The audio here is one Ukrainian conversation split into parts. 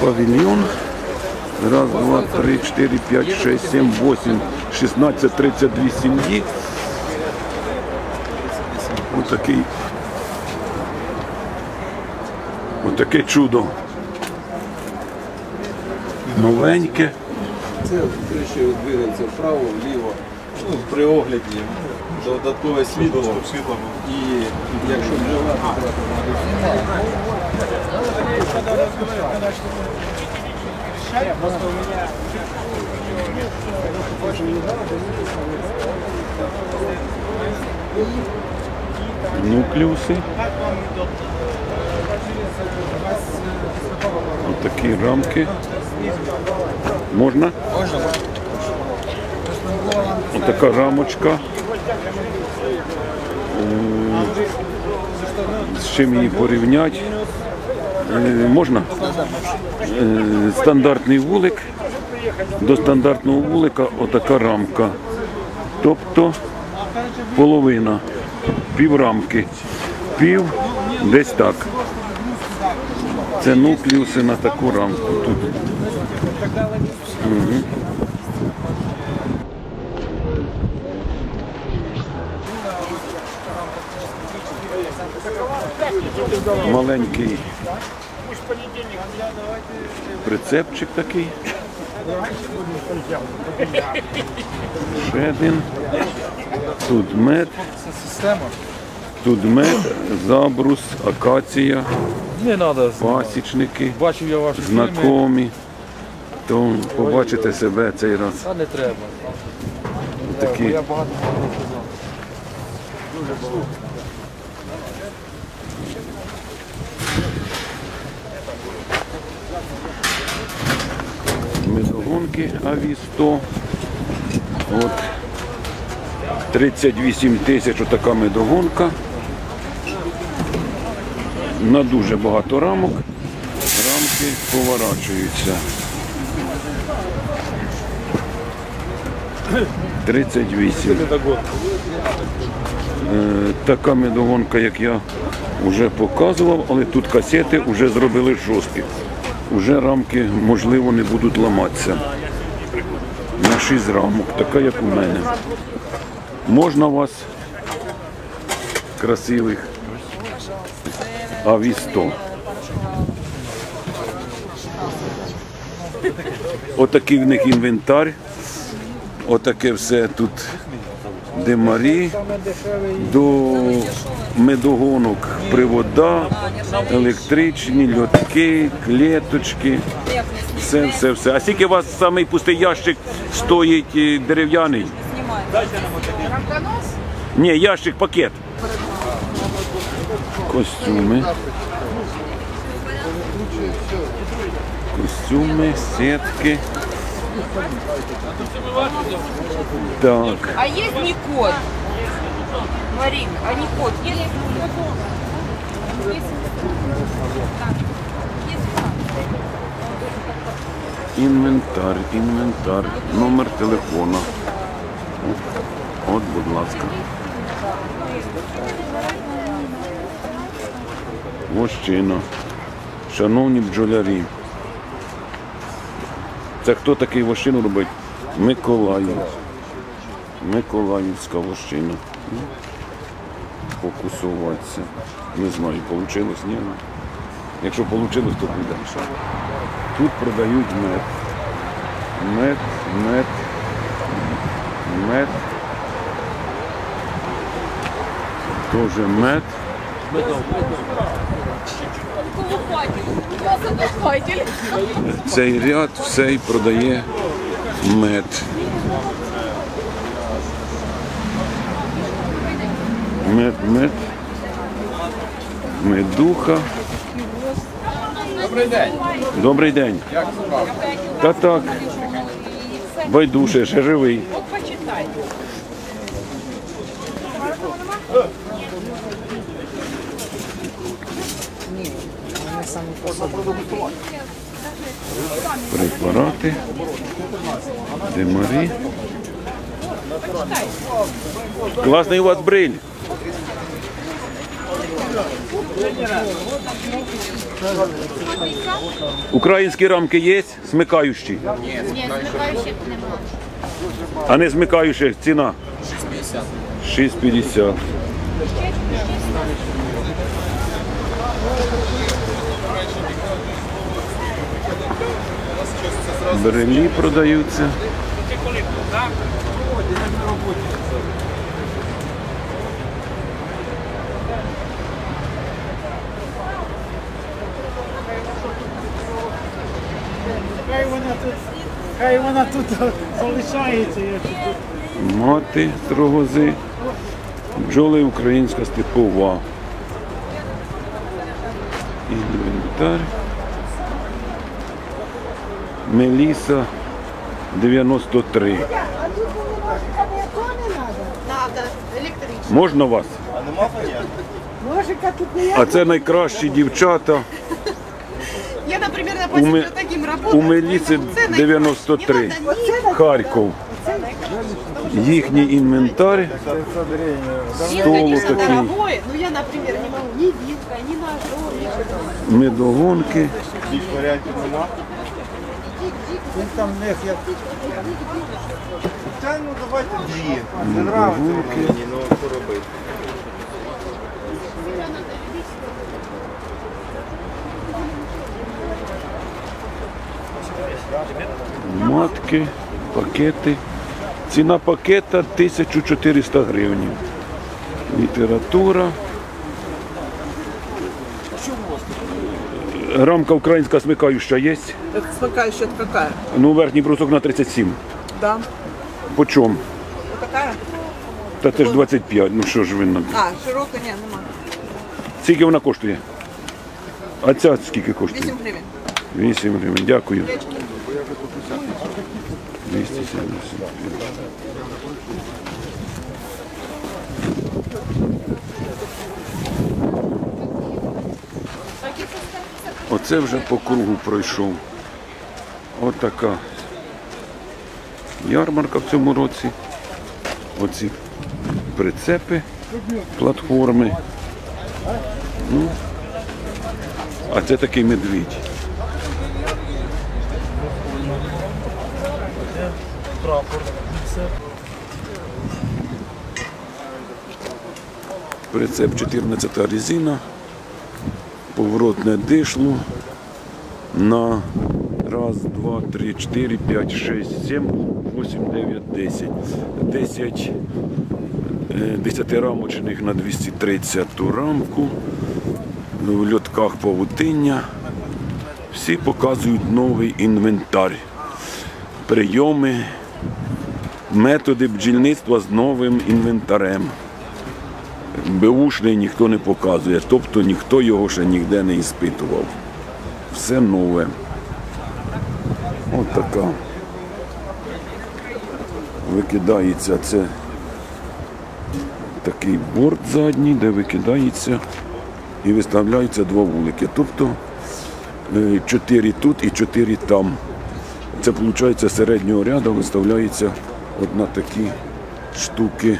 Павільйон. Раз, два, три, чотири, п'ять, шесть, сім, восемь, шістнадцять, тридцять дві сім'ї. Отакий. Отаке чудо. Новеньке. Це трішки двигається вправо, вліво. Ну, при огляді додаткове світло. І якщо вживати, Нуклеуси. Отакі рамки. Можна? можна Отака рамочка. З чим її порівняти? Е, Можна? Е, Стандартний вулик. До стандартного вулика отака рамка. Тобто половина, пів рамки, пів десь так. Це нуклеуси на таку рамку тут. Мгм. Маленький прицепчик такий. Ще один. Тут мед. Тут мед, забрус, акація, Не треба. пасічники, Бачив я ваші знакомі. То побачите себе цей раз. Та не треба. Такі Я багато казав. Медогонки АВІ-100. От 38 тисяч отака медогонка. На дуже багато рамок. Рамки поворачуються. 38. Е, Така медогонка, як я вже показував, але тут касети вже зробили жорсткі. Вже рамки, можливо, не будуть ламатися. На 6 рамок, така як у мене. Можна вас красивих аві 100. Отакий в них інвентар. Отаке все тут демарі, до медогонок привода, електричні, льотки, клеточки. Все, все, все. А скільки у вас самий пустий ящик стоїть е, дерев'яний? Ні, ящик, пакет. Костюми. Костюми, сітки. Так. А есть не кот? Марин, а не кот? Есть? Есть. Так. Інвентар, інвентар, номер телефона. От, будь ласка. Мужчина. Шановні бджолярі. Це хто такий вощину робить? Миколаїв. Миколаївська вощина. Фокусуватися. Не знаю, вийшло, ні. Якщо вийшло, то буде. Тут продають мед. Мед, мед, мед. Тоже мед. Цей ряд все продає мед. Мед, мед. Медуха. Добрий день. Добрий день. Як справа? Та так. Байдуше, ще живий. Препарати. Демарі. Класний у вас бриль. Українські рамки є, смикаючі, Ні, смикаючих нема. а не смикаючих ціна 6,50. Брелі продаються. Хай вона тут, хай вона тут залишається. Мати строгози, бджоли українська степова. Інвентар. Меліса 93. Надо, електричний. Можна вас? Ножика тут не А це найкращі дівчата. Я, например, на Ме... таким работаю. у Меліси 93. Харків. Їхній інвентар. Столу такий. но я, например, не ни вилкой, ни ножом, ничего. Медогонки. Він там в них як Та ну давайте дві. Не нравиться мені, ну що робити. Матки, пакети. Ціна пакета 1400 гривень. Література. Рамка українська смикающа є? Смыкающая это какая? Ну, верхній брусок на 37. Да. По чому? Вот такая? Та це ж 25. Ну що ж ви на. А, широкая, не, нема. Скільки вона коштує? А ця скільки коштує? 8 гривен. 8 гривень. Дякую. 270. Оце вже по кругу пройшов. Отака ярмарка в цьому році. Оці прицепи, платформи. Ну, а це такий медвідь. Прицеп 14 резина, поворотне дишло. На раз, два, три, чотири, п'ять, шесть, сім, вісім, дев'ять, десять. Десять е, десятирамочних на 230 рамку, в льотках павутиння. Всі показують новий інвентар, прийоми, методи бджільництва з новим інвентарем. Беушний ніхто не показує, тобто ніхто його ще ніде не іспитував. Все нове. От така. Викидається це такий борт задній, де викидається і виставляються два вулики. Тобто е, чотири тут і чотири там. Це виходить середнього ряду виставляється от на такі штуки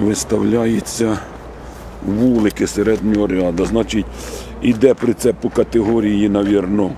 виставляється вулики середнього ряду. Значить, іде прицеп по категорії, навірно,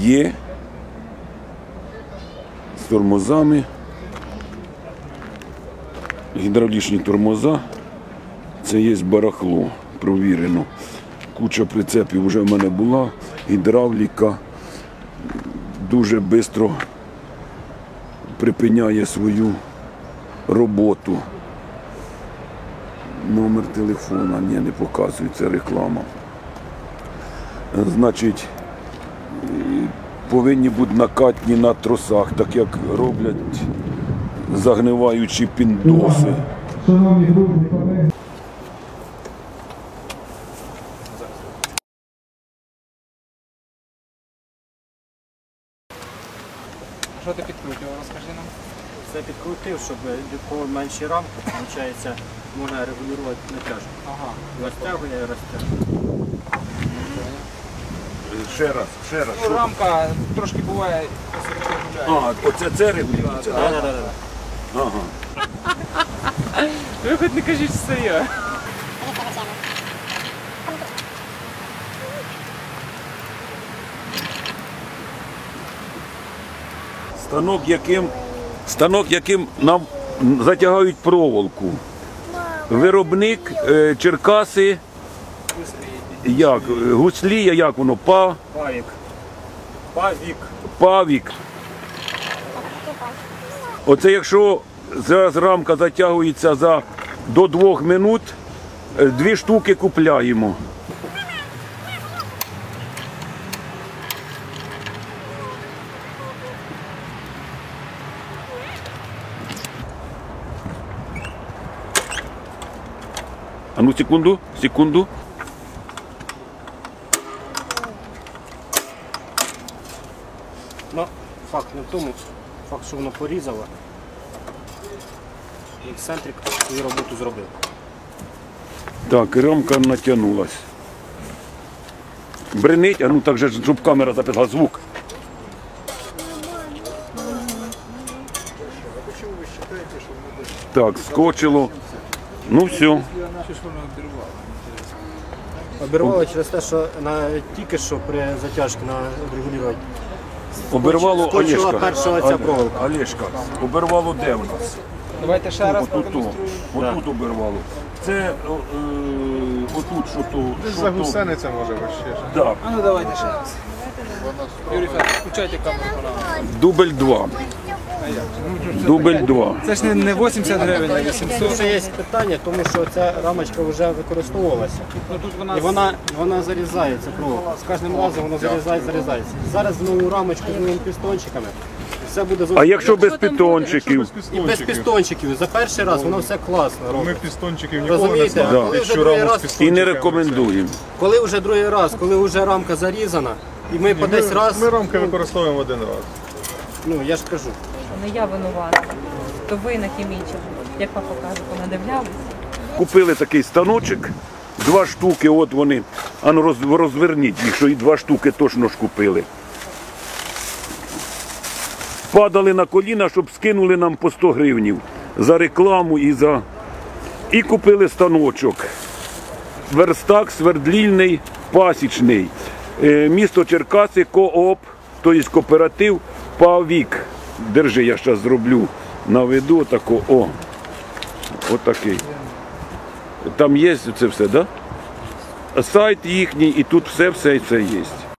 є з тормозами. Гідравлічні тормоза. Це є барахло, провірено. Куча прицепів вже в мене була, гідравліка дуже швидко припиняє свою роботу. Номер телефона, ні, не показує, це реклама. Значить, повинні бути накатні на тросах, так як роблять загниваючі піндоси. Що ти підкрутив, розкажи нам. Це підкрутив, щоб по менші рамки, виходить, можна регулювати натяжку. Ага. Розтягує і розтягує. Ще раз, ще раз. Ну, рамка трошки буває. А, оце це регулюється, так? Да, да. Ага. Ви хоч не кажіть, що це я. Станок, яким, станок, яким нам затягають проволоку. Виробник е, Черкаси. Як? Гуслія, як воно? Па, Павік. Павік. павік. Оце якщо зараз рамка затягується за до двох минут, е, дві штуки купляємо. Ну секунду, секунду. Ну, факт не в тому, факт, що воно порізало. Ексцентрик свою роботу зробив. Так, рамка натягнулась. Бренить, а ну так же, щоб камера записала звук. Так, скочило. Ну все. Що ж воно обірвало? Обірвало через те, що на, тільки що при затяжці на регулювати. Обірвало скочила Олешка. перша ця проволока. Олешка. Обірвало де в нас? Давайте ще раз Отут, продемонструємо. отут обірвало. Це е, отут, що то. Що За то. гусениця може ще. Да. А ну давайте ще раз. Юрій Федорович, включайте камеру. Дубль 2. Дубль 2. Це ж не, не 80 гривень, а 800. Ще є питання, тому що ця рамочка вже використовувалася. Ну тут вона І вона, вона зарізається. З кожним разом вона зарізає, зарізається. Зараз нову рамочку з новими пістончиками. Все буде зовсім А якщо без питончиків? і без пістончиків. За перший раз воно все класно робить. Ми пістончиків ніколи не Розумієте, а ставили. коли вже Щораму другий з раз, І пістончиками не рекомендуємо. коли вже другий раз, коли вже рамка зарізана, і ми по все. десь раз, Ми рамки використовуємо один раз. ну я ж кажу, Не я винувата, то ви на хімічому. Як папа каже, понадивлялися. Купили такий станочок, два штуки, от вони. А роз- розверніть їх, що і два штуки точно ж купили. Падали на коліна, щоб скинули нам по 100 гривнів за рекламу і за. І купили станочок. Верстак свердлільний, пасічний. Е, Місто Черкаси, КООП, тобто кооператив Павік. Держи, я зараз зроблю наведу таку, О, отакий. Там є це все, так? Да? Сайт їхній, і тут все все це є.